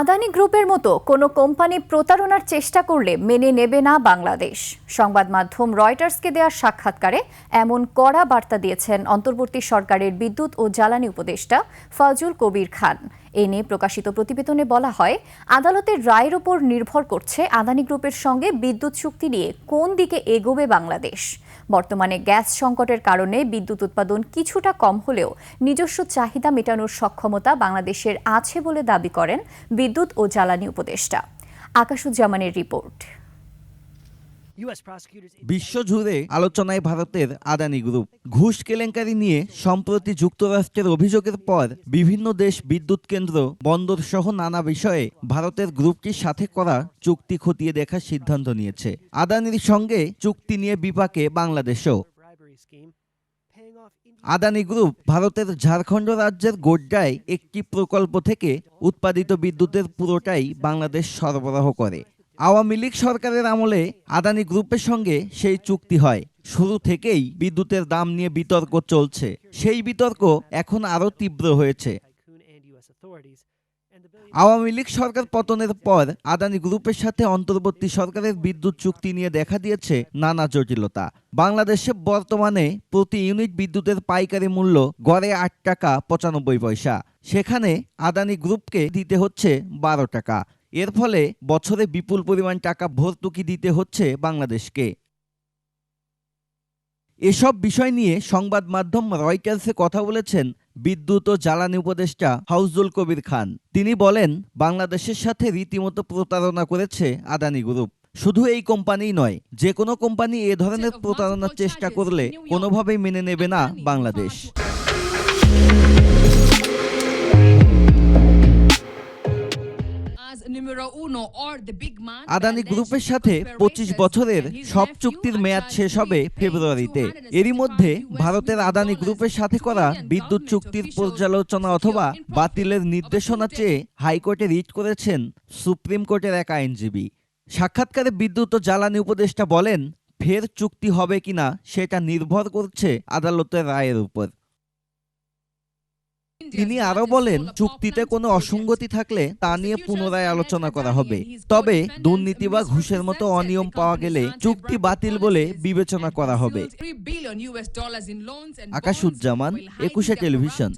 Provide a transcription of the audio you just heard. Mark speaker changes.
Speaker 1: আদানি গ্রুপের মতো কোনো কোম্পানি প্রতারণার চেষ্টা করলে মেনে নেবে না বাংলাদেশ। সংবাদ মাধ্যম রয়টার্সকে দেওয়া সাক্ষাৎকারে এমন কড়া বার্তা দিয়েছেন অন্তর্বর্তী সরকারের বিদ্যুৎ ও জ্বালানি উপদেষ্টা ফজল কবির খান। এ নিয়ে প্রকাশিত প্রতিবেদনে বলা হয়, আদালতের রায়ের ওপর নির্ভর করছে আদানি গ্রুপের সঙ্গে বিদ্যুৎ চুক্তি নিয়ে কোন দিকে এগোবে বাংলাদেশ বর্তমানে গ্যাস সংকটের কারণে বিদ্যুৎ উৎপাদন কিছুটা কম হলেও নিজস্ব চাহিদা মেটানোর সক্ষমতা বাংলাদেশের আছে বলে দাবি করেন বিদ্যুৎ ও জ্বালানি উপদেষ্টা আকাশুজ্জামানের রিপোর্ট.
Speaker 2: বিশ্বজুড়ে আলোচনায় ভারতের আদানি গ্রুপ। ঘুষ কেলেঙ্কারি নিয়ে সম্প্রতি যুক্তরাষ্ট্রের অভিযোগের পর বিভিন্ন দেশ বিদ্যুৎ কেন্দ্র বন্দর সহ নানা বিষয়ে ভারতের গ্রুপটির সাথে করা চুক্তি খতিয়ে দেখার সিদ্ধান্ত নিয়েছে। আদানির সঙ্গে চুক্তি নিয়ে বিপাকে বাংলাদেশও. আদানি গ্রুপ ভারতের ঝাড়খণ্ড রাজ্যের গোড্ডায় একটি প্রকল্প থেকে উৎপাদিত বিদ্যুতের পুরোটাই বাংলাদেশ সরবরাহ করে। আওয়ামী লীগ সরকারের আমলে আদানি গ্রুপের সঙ্গে সেই চুক্তি হয়। শুরু থেকেই বিদ্যুতের দাম নিয়ে বিতর্ক চলছে। সেই বিতর্ক এখন আরও তীব্র হয়েছে। আওয়ামী লীগ সরকার পতনের পর আদানি গ্রুপের সাথে অন্তর্বর্তী সরকারের বিদ্যুৎ চুক্তি নিয়ে দেখা দিয়েছে নানা জটিলতা। বাংলাদেশে বর্তমানে প্রতি ইউনিট বিদ্যুতের পাইকারি মূল্য গড়ে আট টাকা পঁচানব্বই পয়সা। সেখানে আদানি গ্রুপকে দিতে হচ্ছে বারো টাকা। এর ফলে বছরে বিপুল পরিমাণ টাকা ভর্তুকি দিতে হচ্ছে বাংলাদেশকে। এসব বিষয় নিয়ে সংবাদ মাধ্যম রয়টার্সে কথা বলেছেন বিদ্যুৎ ও জ্বালানি উপদেষ্টা হাউজুল কবির খান। তিনি বলেন বাংলাদেশের সাথে রীতিমতো প্রতারণা করেছে আদানি গ্রুপ। শুধু এই কোম্পানি নয় যে কোনো কোম্পানি এ ধরনের প্রতারণার চেষ্টা করলে কোনোভাবেই মেনে নেবে না বাংলাদেশ। আদানি গ্রুপের সাথে পঁচিশ বছরের সব চুক্তির মেয়াদ শেষ হবে ফেব্রুয়ারিতে। এরই মধ্যে ভারতের আদানি গ্রুপের সাথে করা বিদ্যুৎ চুক্তির পর্যালোচনা অথবা বাতিলের নির্দেশনা চেয়ে হাইকোর্টে রিট করেছেন সুপ্রিম কোর্টের এক আইনজীবী। সাক্ষাৎকারে বিদ্যুৎ ও জ্বালানি উপদেষ্টা বলেন ফের চুক্তি হবে কিনা সেটা নির্ভর করছে আদালতের রায়ের উপর। তিনি আরও বলেন চুক্তিতে কোনো অসঙ্গতি থাকলে তা নিয়ে পুনরায় আলোচনা করা হবে তবে দুর্নীতি বা ঘুষের মতো অনিয়ম পাওয়া গেলে চুক্তি বাতিল বলে বিবেচনা করা হবে
Speaker 3: আকাশুজ্জামান একুশে। টেলিভিশন